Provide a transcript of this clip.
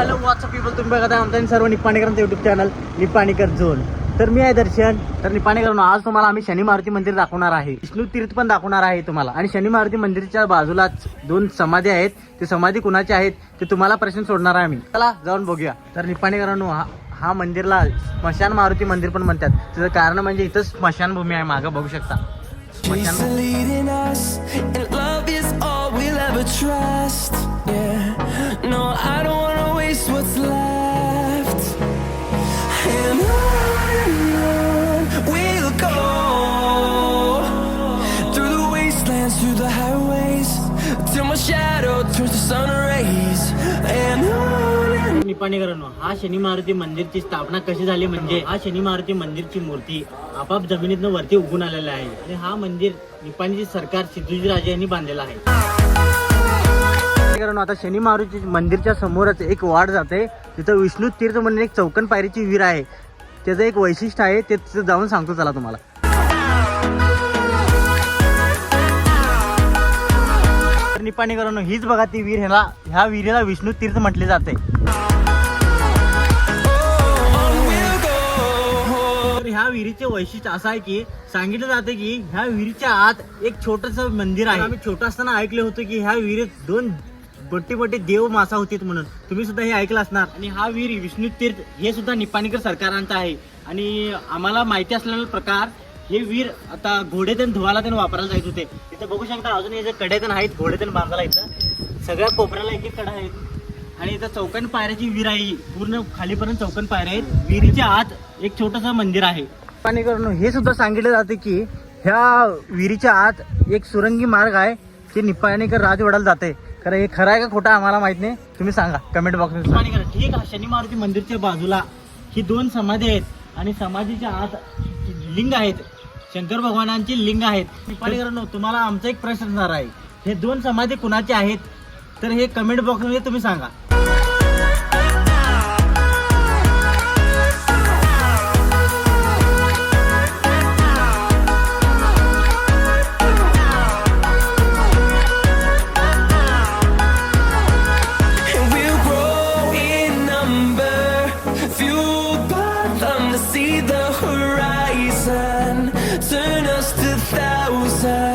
Hello WhatsApp people तुम्ही बघत आहे आमचा सर्व निपाणीकरांचं युट्यूब चॅनल निपाणीकर झोन तर मी आहे दर्शन. तर निपाणीकरांनो आज तुम्हाला आम्ही शनी मारुती मंदिर दाखवणार आहे. विष्णू तीर्थ पण दाखवणार आहे तुम्हाला. आणि शनी मारुती मंदिरच्या बाजूलाच दोन समाधी आहेत. ते समाधी कुणाचे आहेत ते तुम्हाला प्रश्न सोडणार आहे आम्ही. चला जाऊन बघूया. तर निपाणीकरांनो हा हा मंदिरला स्मशान मारुती मंदिर पण म्हणतात. त्याचं कारण म्हणजे इथं स्मशानभूमी आहे मागं बघू शकता. स्मशान निपाणीकरांनो हा शनी मारुती मंदिरची स्थापना कशी झाली म्हणजे हा शनी मारुती मंदिरची मूर्ती आपाप जमिनीतनं वरती उगून आलेला आहे. आणि हा मंदिर निपाणीचे सरकार सिद्धूजी राजे यांनी बांधलेला आहे. आता शनी मारुती मंदिरच्या समोरच एक वाट जाते. तिथं विष्णू तीर्थ म्हणून एक चौकन पायरीची विहीर आहे. त्याचं एक वैशिष्ट्य आहे ते तिथं जाऊन सांगतो चला तुम्हाला. निपाणीकरांनो हीच बघा ती विहीर ह्याला ह्या विहिरीला विष्णू तीर्थ म्हटले जाते. ह्या विहिरीचे वैशिष्ट्य असं आहे की सांगितलं जाते की ह्या विहिरीच्या आत एक छोटस मंदिर आहे. आम्ही छोटं असताना ऐकले होतं की ह्या विहिरीत दोन मोठे मोठे देव मासा होते म्हणून. तुम्ही सुद्धा हे ऐकलं असणार. आणि हा विहीर विष्णू तीर्थ हे सुद्धा निपाणीकर सरकारांचा आहे. आणि आम्हाला माहिती असलेला प्रकार हे विहीर आता घोडे तेन धुवायला त्यांना वापरायला जायचे होते. इथं बघू शकता अजून हे जे कडे तेन आहेत घोडे तेन बांधायला इथं. सगळ्या कोपऱ्याला एक एक कडा आहेत. आणि इथं चौकन पायऱ्याची विहीर आहे. पूर्ण खालीपर्यंत चौकन पायऱ्या आहेत. विहिरीच्या आत एक छोटस मंदिर आहे. पाणी करून हे सुद्धा सांगितलं जाते की ह्या विहिरीच्या आत एक सुरंगी मार्ग आहे जे निपाणीकर राजवाड्याला जाते. खरं हे खरं आहे का खोटं आम्हाला माहीत नाही. तुम्ही सांगा. कमेंट बॉक्समध्ये ठीक आहे. शनी मारुती मंदिरच्या बाजूला ही दोन समाधी आहेत आणि समाधीच्या आत लिंग आहेत. शंकर भगवानांची लिंग आहेत. निपाणीकरांनो तुम्हाला आमचा एक प्रश्न असणार आहे. हे दोन समाधी कुणाचे आहेत? तर हे कमेंट बॉक्स मध्ये तुम्ही सांगा. Turn us to thousands.